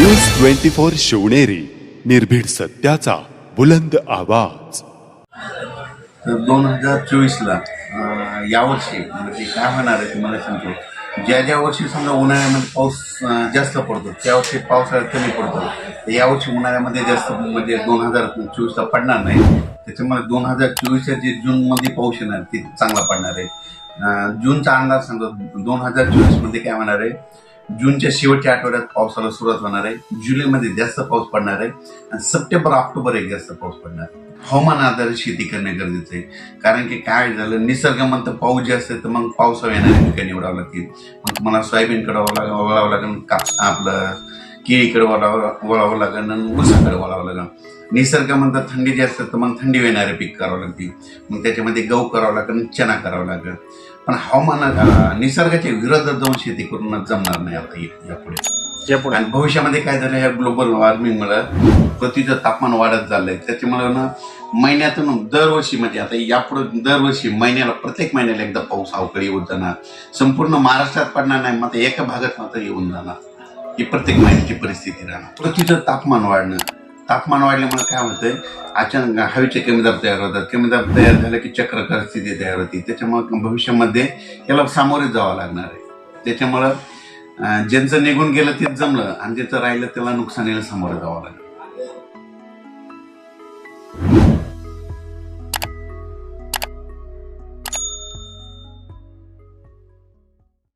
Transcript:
News twenty four Shivneri निर्भीड सत्याचा बुलंद आवाज. तर दोन हजार चोवीसला यावर्षी म्हणजे काय होणार आहे तुम्हाला सांगतो. ज्या ज्या वर्षी समजा उन्हाळ्यामध्ये पाऊस जास्त पडतो त्या वर्षी पावसाळ्यात कमी पडतो. यावर्षी उन्हाळ्यामध्ये जास्त म्हणजे दोन हजार चोवीसला पडणार नाही. त्याच्यामुळे दोन हजार चोवीसच्या जे जूनमध्ये पाऊस येणार ते चांगला पडणार आहे. जूनचा अंदाज सांगतो दोन हजार चोवीसमध्ये काय होणार आहे? जूनच्या शेवटच्या आठवड्यात पावसाला सुरुवात होणार आहे. जुलैमध्ये जास्त पाऊस पडणार आहे आणि सप्टेंबर ऑक्टोबर एक जास्त पाऊस पडणार आहे. हवामान आधारित शेती करणे गरजेचं आहे. कारण की काय झालं निसर्ग म्हणतं पाऊस जास्त आहे तर मग पावसाळा येणाऱ्या पिकं निवडावं लागतील मग तुम्हाला सोयाबीनकडे वळावं वळावं लागेल काप आपलं केळीकडे वळावं वळावं लागेल आणि ऊसाकडे वळावं लागेल. निसर्ग म्हणतात थंडी जास्त तर मग थंडी येणारे पीक करावं लागतील मग त्याच्यामध्ये गहू करावं लागेल चना करावं लागेल. पण हवामान अं, निसर्गाच्या विरोधात जाऊन शेती करून जमणार नाही आता यापुढे. आणि भविष्यामध्ये काय झालं ह्या ग्लोबल वॉर्मिंगमुळे पृथ्वीचं तापमान वाढत चाललंय. त्याच्यामुळे ना महिन्यातून दरवर्षी म्हणजे आता यापुढे दरवर्षी महिन्याला प्रत्येक महिन्याला एकदा पाऊस अवकाळी येऊन जाणार. संपूर्ण महाराष्ट्रात पडणार नाही मात्र एका भागात मात्र येऊन जाणार. ही प्रत्येक महिन्याची परिस्थिती राहणार. पृथ्वीचं तापमान वाढणं. तापमान वाढल्यामुळे काय होतंय अचानक हवेचे कमी दाब तयार होतात. कमी दाब तयार झाले की चक्र स्थिती तयार होती. त्याच्यामुळे भविष्यामध्ये याला सामोरे जावं लागणार आहे. त्याच्यामुळं ज्यांचं निघून गेलं तेच जमलं आणि ज्याचं राहिलं त्याला नुकसानीला सामोरं जावं लागलं